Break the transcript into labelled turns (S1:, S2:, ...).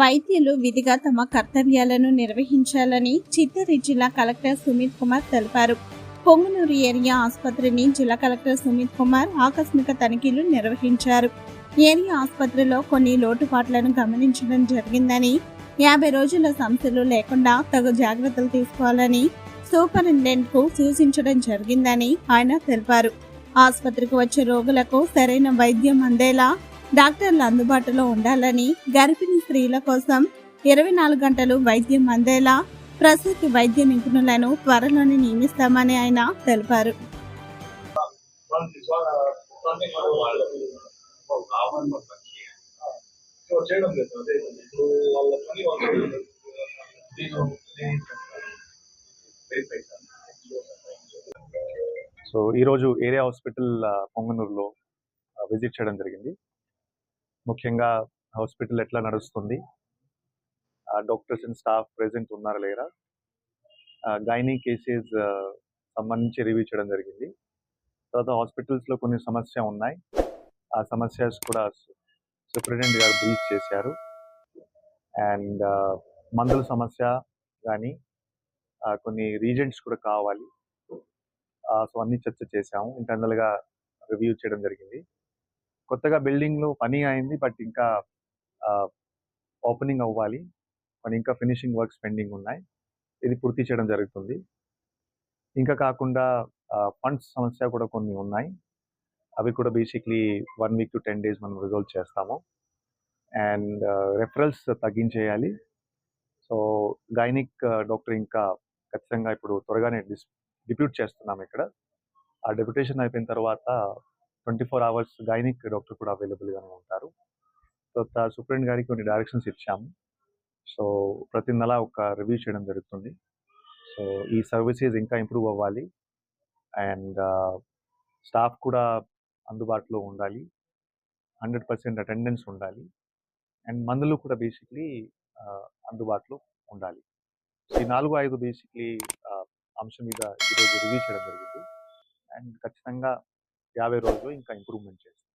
S1: వైద్యులు విధిగా తమ కర్తవ్యాలను నిర్వహించాలని చిత్తూరు జిల్లా కలెక్టర్ సుమిత్ కుమార్ తెలిపారు. పొంగునూరు ఏరియా ఆసుపత్రిని జిల్లా కలెక్టర్ సుమిత్ కుమార్ ఆకస్మిక తనిఖీలు నిర్వహించారు. ఏరియా ఆసుపత్రిలో కొన్ని లోటుపాట్లను గమనించడం జరిగిందని యాభై రోజుల సమస్యలు లేకుండా తగు జాగ్రత్తలు తీసుకోవాలని సూపరింటెండెంట్కు సూచించడం జరిగిందని ఆయన తెలిపారు. ఆసుపత్రికి వచ్చే రోగులకు సరైన వైద్యం అందేలా డాక్టర్లు అందుబాటులో ఉండాలని గర్భిణీ స్త్రీల కోసం ఇరవై నాలుగు గంటలు వైద్యం అందేలా ప్రసూతి వైద్య నిపుణులను త్వరలోనే నియమిస్తామని ఆయన తెలిపారు.
S2: సో
S3: ఈరోజు ఏరియా హాస్పిటల్ పొంగనూరులో విజిట్ చేయడం జరిగింది. ముఖ్యంగా హాస్పిటల్ ఎట్లా నడుస్తుంది? ఆ, డాక్టర్స్ అండ్ స్టాఫ్ ప్రెసెంట్ ఉన్నారా లేరా? గైనీ కేసెస్ సంబంధించి రివ్యూ చేయడం జరిగింది. తర్వాత హాస్పిటల్స్లో కొన్ని సమస్య ఉన్నాయి. ఆ సమస్యస్ కూడా సూపరింటెండెంట్ గారు బ్రీఫ్ చేశారు. అండ్ మందుల సమస్య కానీ కొన్ని రీజెంట్స్ కూడా కావాలి. సో అన్ని చర్చ చేశాము. ఇంటర్నల్గా రివ్యూ చేయడం జరిగింది. కొత్తగా బిల్డింగ్లో పని అయింది. బట్ ఇంకా ఓపెనింగ్ అవ్వాలి. మరి ఇంకా ఫినిషింగ్ వర్క్స్ పెండింగ్ ఉన్నాయి. ఇది పూర్తి చేయడం జరుగుతుంది. ఇంకా కాకుండా ఫండ్స్ సమస్య కూడా కొన్ని ఉన్నాయి. అవి కూడా basically one week to ten days మనం రిజాల్వ్ చేస్తాము. అండ్ రెఫరల్స్ తగ్గించేయాలి. సో గైనిక్ డాక్టర్ ఇంకా ఖచ్చితంగా ఇప్పుడు త్వరగానే డిస్ డిప్యూట్ చేస్తున్నాం ఇక్కడ. ఆ డెప్యుటేషన్ అయిపోయిన తర్వాత twenty four hours gynaec doctor కూడా అవైలబుల్గానే ఉంటారు. తర్వాత సూపరింట్ గారికి కొన్ని డైరెక్షన్స్ ఇచ్చాము. సో ప్రతి నెల ఒక రివ్యూ చేయడం జరుగుతుంది. సో ఈ సర్వీసెస్ ఇంకా ఇంప్రూవ్ అవ్వాలి. అండ్ స్టాఫ్ కూడా అందుబాటులో ఉండాలి. హండ్రెడ్ పర్సెంట్ అటెండెన్స్ ఉండాలి. అండ్ మందులు కూడా బేసిక్లీ అందుబాటులో ఉండాలి. ఈ నాలుగు ఐదు బేసిక్లీ అంశం మీద ఈరోజు రివ్యూ చేయడం జరిగింది. అండ్ ఖచ్చితంగా యాభై రోజులు ఇంకా ఇంప్రూవ్మెంట్ చేస్తాం.